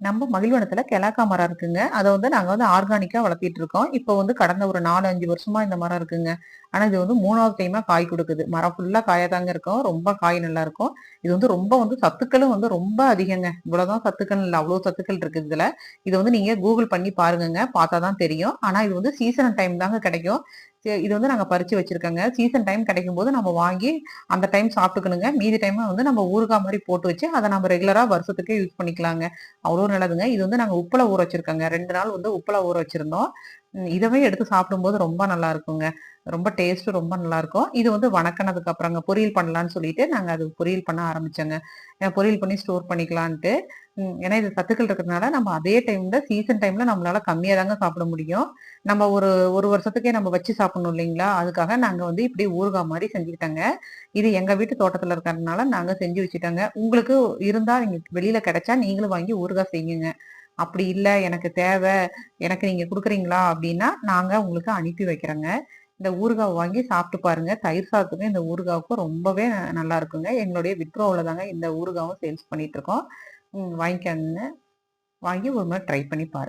நம்ம மகிழ்வனத்துல கெலாக்கா மரம் இருக்குங்க. அதை வந்து நாங்க வந்து ஆர்கானிக்கா வளர்த்திட்டு இருக்கோம். இப்போ வந்து கடந்த ஒரு நாலு அஞ்சு வருஷமா இந்த மரம் இருக்குங்க. ஆனா இது வந்து மூணாவது டைமா காய் கொடுக்குது. மரம் ஃபுல்லா காயாதாங்க இருக்கும். ரொம்ப காய் நல்லா இருக்கும். இது வந்து ரொம்ப வந்து சத்துக்களும் வந்து ரொம்ப அதிகங்க. இவ்வளவுதான் சத்துக்கள் இல்லை. அவ்வளவு சத்துக்கள் இருக்கு இதுல. இது வந்து நீங்க கூகுள் பண்ணி பாருங்கங்க. பார்த்தாதான் தெரியும். ஆனா இது வந்து சீசன் டைம் தாங்க கிடைக்கும். இது வந்து நாங்க பறிச்சு வச்சிருக்கோங்க. சீசன் டைம் கிடைக்கும் போது நம்ம வாங்கி அந்த டைம் சாப்பிட்டுக்கணுங்க. மீதி டைம் வந்து நம்ம ஊறுகாய் மாதிரி போட்டு வச்சு அதை நம்ம ரெகுலரா வருஷத்துக்கே யூஸ் பண்ணிக்கலாங்க. அவ்வளோ நல்லதுங்க. இது வந்து நாங்க உப்புல ஊற வச்சிருக்கோங்க. ரெண்டு நாள் வந்து உப்புல ஊற வச்சிருந்தோம். இதவே எடுத்து சாப்பிடும்போது ரொம்ப நல்லா இருக்குங்க ரொம்ப டேஸ்ட்டு ரொம்ப நல்லா இருக்கும் இது வந்து வணக்கினதுக்கு அப்புறங்க பொரியல் பண்ணலான்னு சொல்லிட்டு நாங்கள் அது பொரியல் பண்ண ஆரம்பிச்சோங்க. பொரியல் பண்ணி ஸ்டோர் பண்ணிக்கலான்ட்டு. ஏன்னா இது சத்துக்கள் இருக்கிறதுனால நம்ம அதே டைமில் சீசன் டைமில் நம்மளால கம்மியாக தாங்க சாப்பிட முடியும். நம்ம ஒரு ஒரு வருஷத்துக்கே நம்ம வச்சு சாப்பிடணும் இல்லைங்களா? அதுக்காக நாங்கள் வந்து இப்படி ஊறுகாய் மாதிரி செஞ்சுக்கிட்டோங்க. இது எங்கள் வீட்டு தோட்டத்தில் இருக்கிறதுனால நாங்கள் செஞ்சு வச்சுட்டோங்க. உங்களுக்கு இருந்தால் நீங்கள் வெளியில் கிடைச்சா நீங்களும் வாங்கி ஊறுகாய் செய்யுங்க. அப்படி இல்லை எனக்கு தேவை எனக்கு நீங்கள் கொடுக்குறீங்களா? அப்படின்னா நாங்கள் உங்களுக்கு அனுப்பி வைக்கிறோங்க. இந்த ஊறுகாய் வாங்கி சாப்பிட்டு பாருங்க. தயிர் சாதத்துக்கும் இந்த ஊறுகாவுக்கும் ரொம்பவே நல்லா இருக்குங்க. எங்களுடைய விட்ரோவில் தாங்க இந்த ஊறுகாவும் சேல்ஸ் பண்ணிட்டு இருக்கோம். வாங்கிக்கோங்க. வாங்கி ஒரு முறை ட்ரை பண்ணி பாருங்க.